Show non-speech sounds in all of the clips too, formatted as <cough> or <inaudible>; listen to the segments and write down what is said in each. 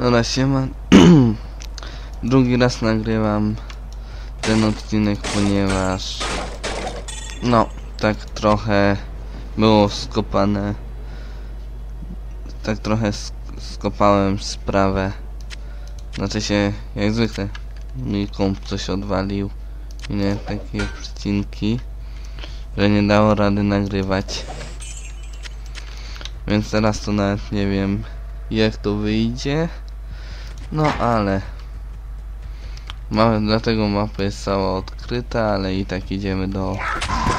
Dobra, siema. <clears throat> Drugi raz nagrywam ten odcinek, ponieważ no, tak trochę było skopane. Tak trochę sk skopałem sprawę. Znaczy się, jak zwykle, mi komp coś odwalił. Nie takie przecinki, że nie dało rady nagrywać. Więc teraz to nawet nie wiem jak to wyjdzie. No ale ma, dlatego mapa jest cała odkryta, ale i tak idziemy do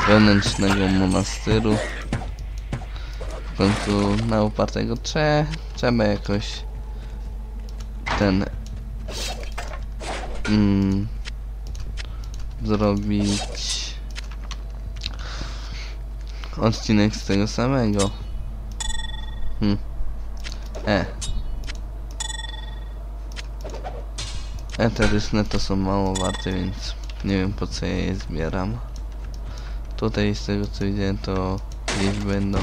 wewnętrznego monastyru. W końcu na upartego trze trzeba jakoś ten mm, zrobić odcinek z tego samego. Hmm. E. Eteryczne to są mało warte, więc nie wiem po co ja je zbieram. Tutaj z tego co widziałem to gdzieś będą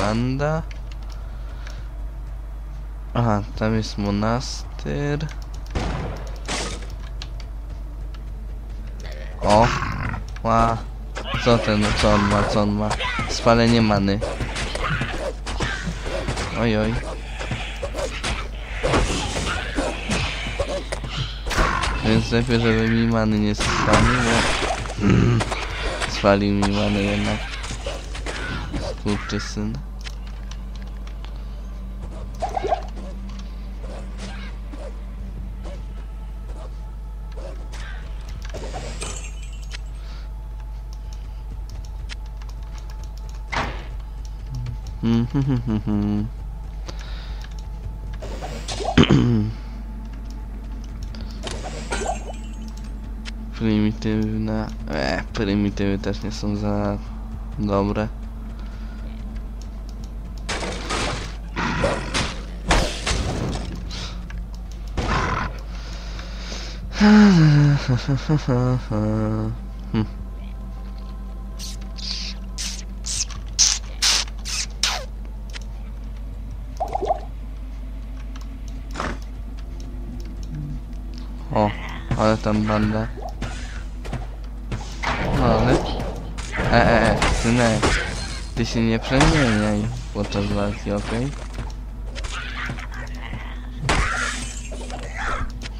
banda. Aha, tam jest monastyr. O! Ła! Co ten, co on ma, co on ma? Spalenie many. Oj, oj. Więc lepiej, żeby mi many nie spalił, bo... Spalił mi many jednak. Skurczysyn. Mhm. Prymitywne... E, prymitywy też nie są za dobre. Hm. <laughs> O, ale tam banda. No ale... E, e, e, synek. Ty się nie przemieniaj podczas walki, okej?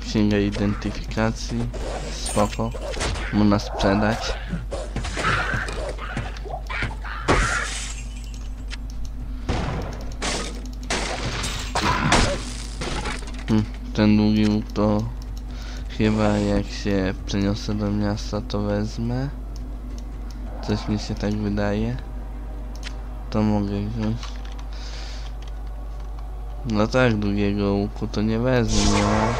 Księga identyfikacji. Spoko. Można sprzedać. Hmm, ten długi to Chyba jak się przeniosę do miasta to wezmę. Coś mi się tak wydaje. To mogę wziąć. No tak, długiego łuku to nie wezmę, nie ma.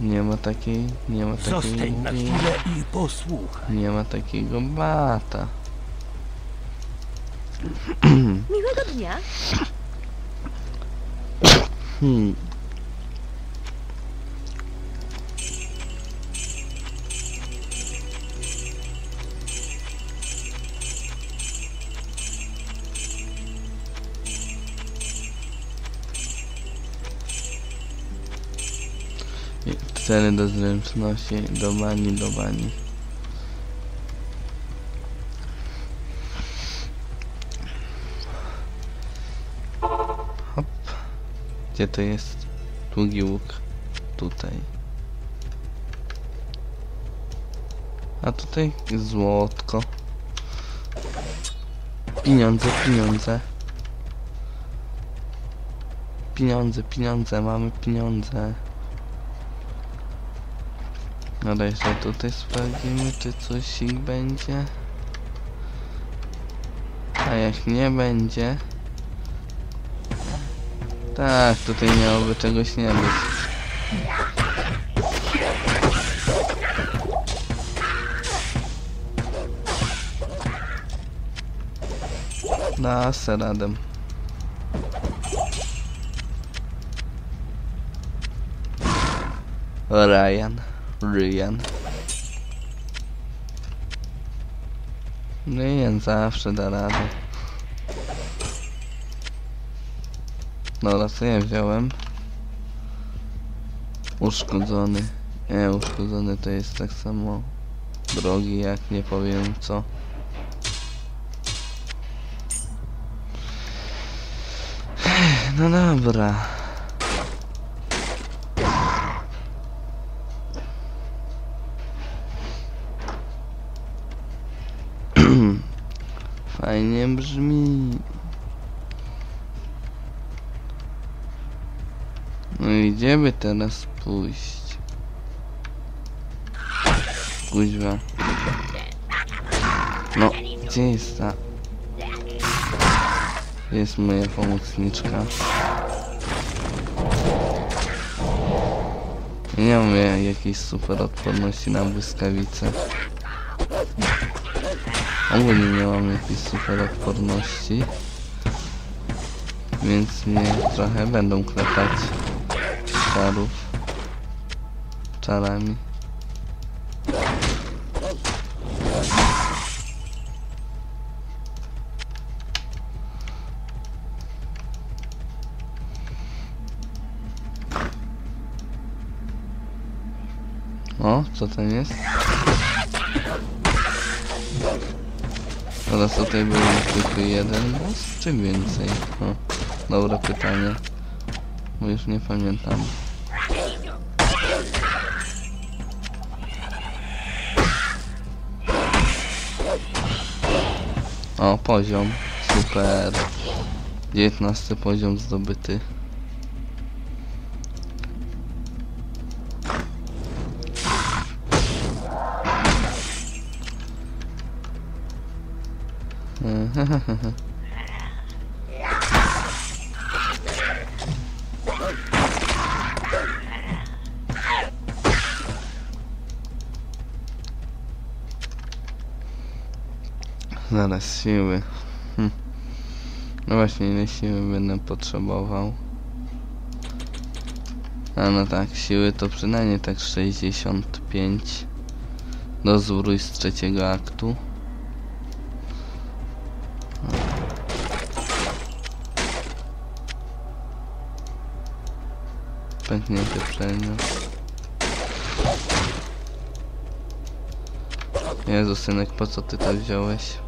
Nie ma takiej, nie ma takiej, Zostań na chwilę i posłuchaj. nie ma takiego bata. Miłego dnia. Hmm. Cele do zręczności, do bani, do bani. Hop. Gdzie to jest? Długi łuk. Tutaj. A tutaj złotko. Pieniądze, pieniądze. Pieniądze, pieniądze, mamy pieniądze. No jeszcze tutaj sprawdzimy, czy coś ich będzie. A jak nie będzie... Tak, tutaj miałoby czegoś nie być. Da. Ryan. Ryan. Ryan zawsze da radę. Dobra, co ja wziąłem? Uszkodzony. Nie, uszkodzony to jest tak samo drogi jak nie powiem co. No dobra. Fajnie brzmi. No i gdzie by teraz pójść? Kuźwa. No, gdzie jest ta? Jest moja pomocniczka. Nie mam ja jakiejś super odporności na błyskawice. Ogólnie nie mam jakiejś super odporności. Więc mnie trochę będą klepać czarów. Czarami. O, co tam jest? Teraz tutaj był tylko jeden boss, czy więcej? O, dobre pytanie. Bo już nie pamiętam. O, poziom. Super. 19 poziom zdobyty. Zaraz siły. Hm. No właśnie, ile siły będę potrzebował? A no tak, siły to przynajmniej tak 65. Dozwrój z trzeciego aktu. Pęknięty przedmiot. Jezu, synek, po co ty to wziąłeś?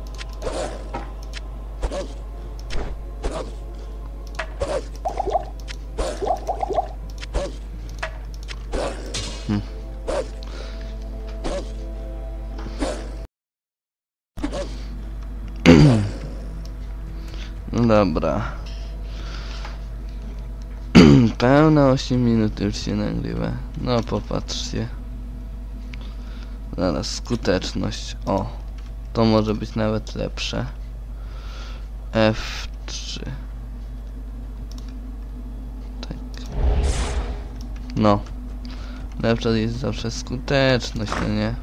Hm. <clears throat> No dobra. Pełna 8 minut już się nagrywa. No popatrzcie. Zaraz, skuteczność. O, to może być nawet lepsze. F3. Tak. No. Lepsza jest zawsze skuteczność, no nie?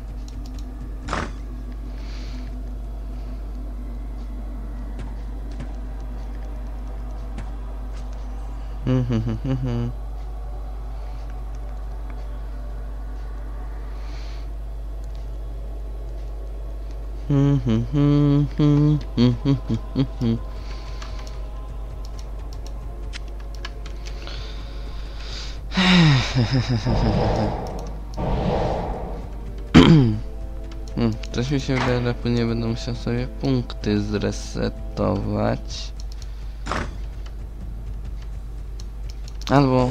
Coś mi się wydaje, że później będę musiał sobie punkty zresetować. Albo...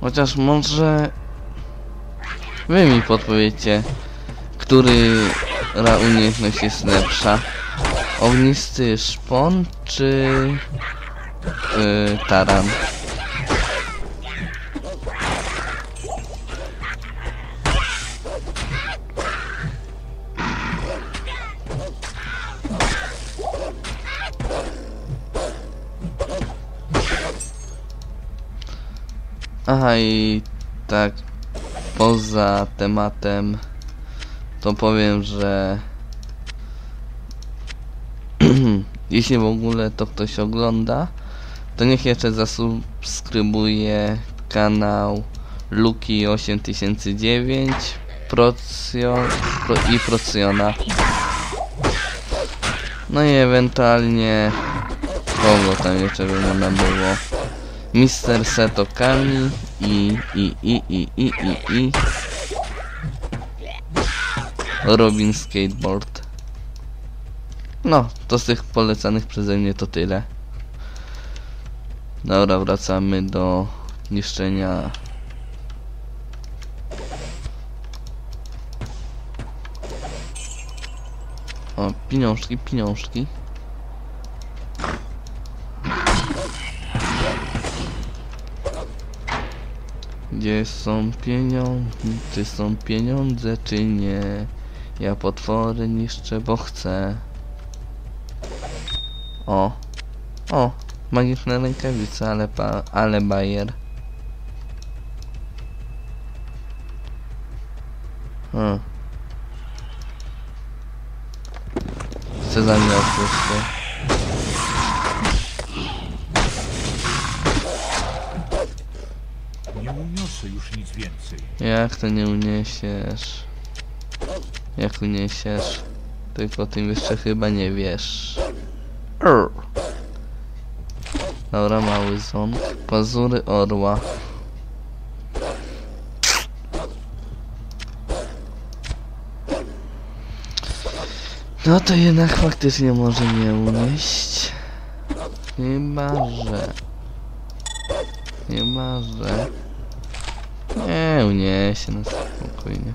Chociaż może... Wy mi podpowiecie, który ra umiejętność jest lepsza. Ognisty szpon czy... Yy, taran? Aha i tak poza tematem to powiem, że <clears throat> jeśli w ogóle to ktoś ogląda, to niech jeszcze zasubskrybuje kanał Luki 8009 Procio, pro, i Procjona. No i ewentualnie Kogo tam jeszcze by można było? Mister Seto Kami i, i, i, i, i, i, i. Robin Skateboard. No, to z tych polecanych przeze mnie to tyle. Dobra, wracamy do niszczenia O, pieniążki, pieniążki. Gdzie są pieniądze? Czy są pieniądze, czy nie? Ja potwory niszczę, bo chcę. O. O. Magiczne rękawice, ale, pa, ale bajer. Hmm. Chcę zamiotać się. Nie Jak to nie uniesiesz? Jak uniesiesz? Tylko o tym jeszcze chyba nie wiesz. Dobra, mały ząb. Pazury orła. No to jednak faktycznie może nie unieść. Chyba, że... Chyba, że... Nie, uniesie no spokojnie.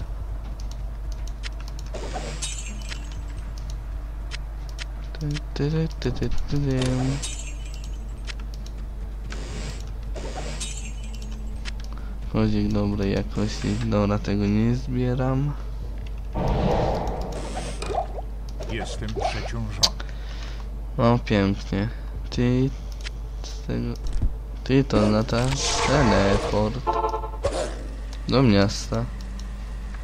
Kodzik dobrej jakości, dobra tego nie zbieram. Jestem przeciążony. No pięknie. Ty z tego... Ty to na ta teleport. Do miasta.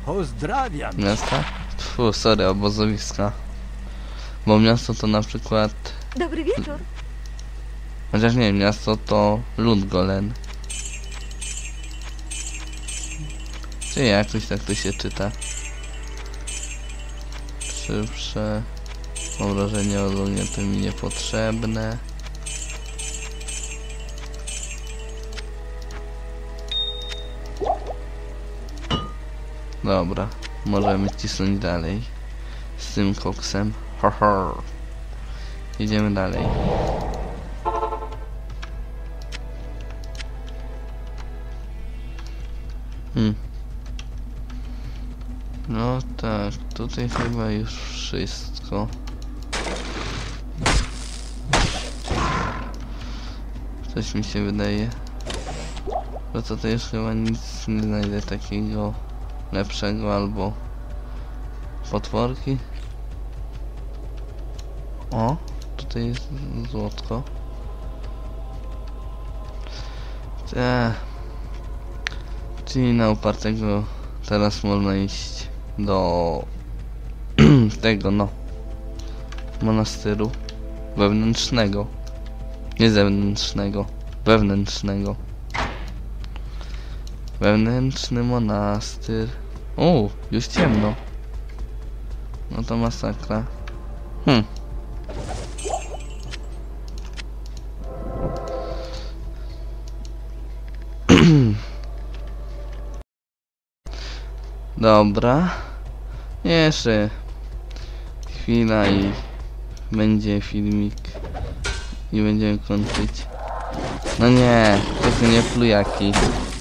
Pozdrawiam. Miasta? Tfu, sorry, obozowiska. Bo miasto to na przykład... Dobry wieczór. Chociaż nie, miasto to Ludgolen. Czy jakoś tak to się czyta? Szybsze. Mam wrażenie, ogólnie to mi niepotrzebne. Dobra, możemy cisnąć dalej. Z tym koksem. Ho, ho. Jedziemy dalej. Hmm. No tak, tutaj chyba już wszystko. Coś mi się wydaje. Bo tutaj już chyba nic nie znajdę takiego lepszego albo potworki. O, tutaj jest złotko. Te. Czyli na upartego teraz można iść do <clears throat> tego no monastyru wewnętrznego. Nie zewnętrznego, wewnętrznego. Wewnętrzny monastyr. O, już ciemno. No to masakra. Hm. <clears throat> Dobra. Jeszcze chwila i będzie filmik i będziemy kończyć. No nie, tylko nie plujaki.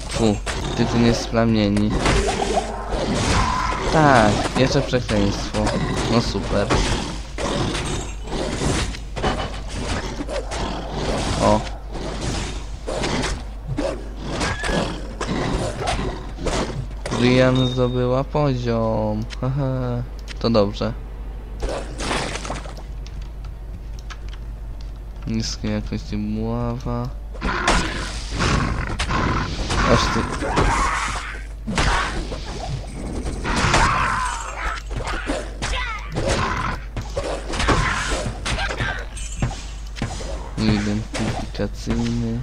Fu, tylko nie splamieni. Tak, jeszcze przekleństwo. No super. O. Brian zdobyła poziom. <laughs> Haha, to dobrze. Niskie jakości buława. Aż ty... Identyfikacyjny.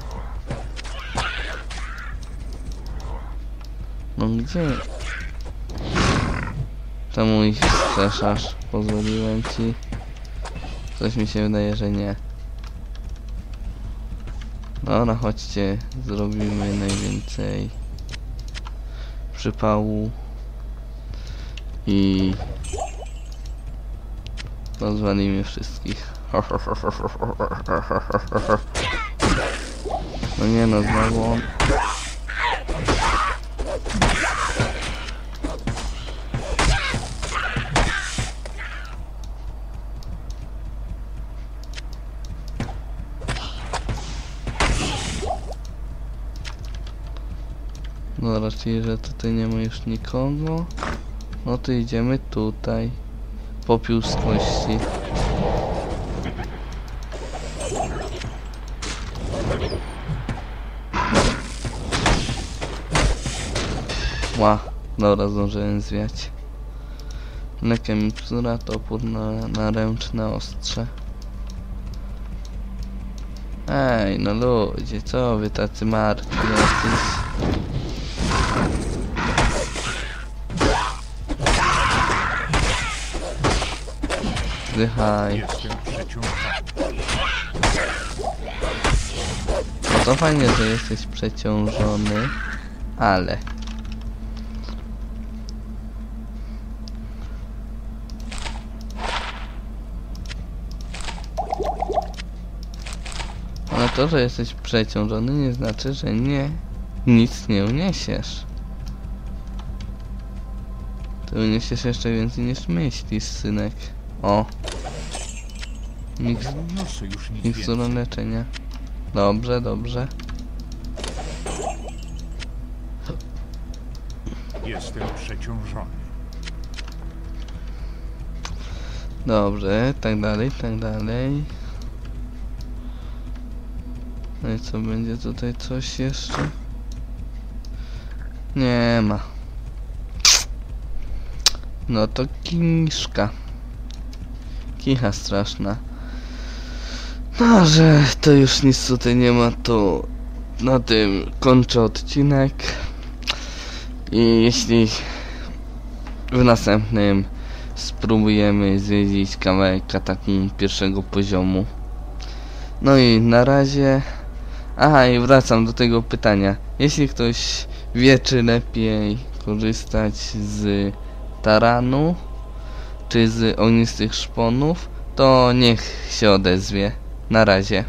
No gdzie? Czemu ich skrzeszasz? Pozwoliłem ci. Coś mi się wydaje, że nie. Dobra, chodźcie, zrobimy najwięcej przypału i rozwalimy wszystkich. <laughs> No nie no, znowu on. No raczej, że tutaj nie ma już nikogo. No to idziemy tutaj. Popiół z kości. Ła, dobra, zdążyłem zwiać. Mleka mikstura, topór na, na ręczne ostrze. Ej, no ludzie, co wy tacy martwi jacyś? Zdychaj. No to fajnie, że jesteś przeciążony, ale... Ale to, że jesteś przeciążony nie znaczy, że nie... Nic nie uniesiesz. Ty uniesiesz jeszcze więcej niż myślisz, synek. O. Miks więcej. leczenia. Dobrze, dobrze. Jestem przeciążony. Dobrze, tak dalej, tak dalej. No i co, będzie tutaj coś jeszcze? Nie ma. No to kiszka. Kicha straszna. No, że to już nic tutaj nie ma, to na tym kończę odcinek. I jeśli w następnym spróbujemy zwiedzić kawałek katakumb pierwszego poziomu. No i na razie. Aha, i wracam do tego pytania. Jeśli ktoś wie, czy lepiej korzystać z taranu, czy z ognistych szponów, to niech się odezwie. Na razie.